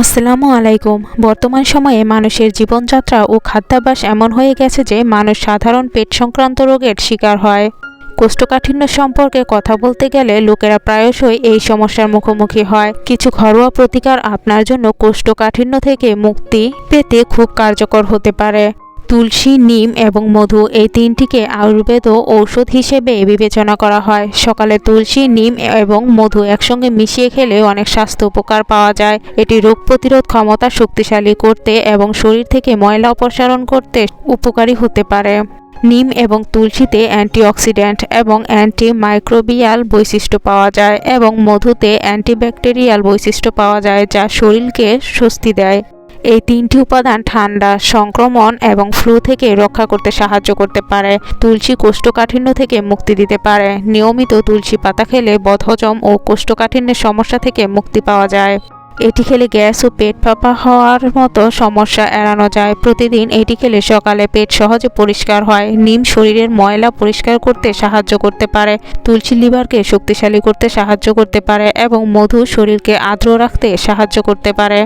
আসসালামু আলাইকুম। বর্তমান সময়ে মানুষের জীবনযাত্রা ও খাদ্যাভ্যাস এমন হয়ে গেছে যে মানুষ সাধারণ পেট সংক্রান্ত রোগের শিকার হয়। কোষ্ঠকাঠিন্য সম্পর্কে কথা বলতে গেলে লোকেরা প্রায়শই এই সমস্যার মুখোমুখি হয়। কিছু ঘরোয়া প্রতিকার আপনার জন্য কোষ্ঠকাঠিন্য থেকে মুক্তি পেতে খুব কার্যকর হতে পারে। তুলসী, নিম এবং মধু এই তিনটিকে আয়ুর্বেদ ঔষধ হিসেবে বিবেচনা করা হয়। সকালে তুলসী, নিম এবং মধু একসঙ্গে মিশিয়ে খেলে অনেক স্বাস্থ্য উপকার পাওয়া যায়। এটি রোগ প্রতিরোধ ক্ষমতা শক্তিশালী করতে এবং শরীর থেকে ময়লা অপসারণ করতে উপকারী হতে পারে। নিম এবং তুলসীতে অ্যান্টিঅক্সিডেন্ট এবং অ্যান্টিমাইক্রোবিয়াল বৈশিষ্ট্য পাওয়া যায় এবং মধুতে অ্যান্টিব্যাকটেরিয়াল বৈশিষ্ট্য পাওয়া যায় যা শরীরকে স্বস্তি দেয়। এই তিনটি উপাদান ঠান্ডা, সংক্রমণ এবং ফ্লু থেকে রক্ষা করতে সাহায্য করতে পারে। তুলসী কোষ্ঠকাঠিন্য থেকে মুক্তি দিতে পারে। নিয়মিত তুলসী পাতা খেলে বদহজম ও কোষ্ঠকাঠিন্যের সমস্যা থেকে মুক্তি পাওয়া যায়। এটি খেলে গ্যাস ও পেট ফাঁপা হওয়ার মতো সমস্যা এড়ানো যায়। প্রতিদিন এটি খেলে সকালে পেট সহজে পরিষ্কার হয়, নিম শরীরের ময়লা পরিষ্কার করতে সাহায্য করতে পারে, তুলসী লিভারকে শক্তিশালী করতে সাহায্য করতে পারে এবং মধু শরীরকে আর্দ্র রাখতে সাহায্য করতে পারে।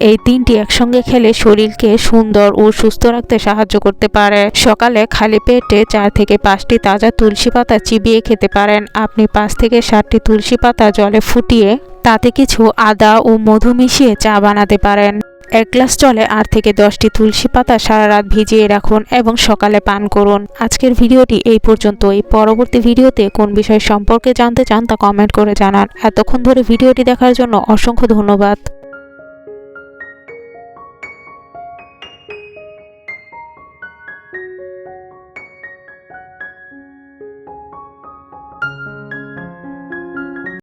এই তিনটি একসঙ্গে খেলে শরীরকে সুন্দর ও সুস্থ রাখতে সাহায্য করতে পারে। সকালে খালি পেটে চার থেকে পাঁচটি তাজা তুলসী পাতা চিবিয়ে খেতে পারেন। আপনি পাঁচ থেকে সাতটি তুলসী পাতা জলে ফুটিয়ে তাতে কিছু আদা ও মধু মিশিয়ে চা বানাতে পারেন। এক গ্লাস জলে আট থেকে দশটি তুলসী পাতা সারা রাত ভিজিয়ে রাখুন এবং সকালে পান করুন। আজকের ভিডিওটি এই পর্যন্তই। পরবর্তী ভিডিওতে কোন বিষয় সম্পর্কে জানতে চান তা কমেন্ট করে জানান। এতক্ষণ ধরে ভিডিওটি দেখার জন্য অসংখ্য ধন্যবাদ।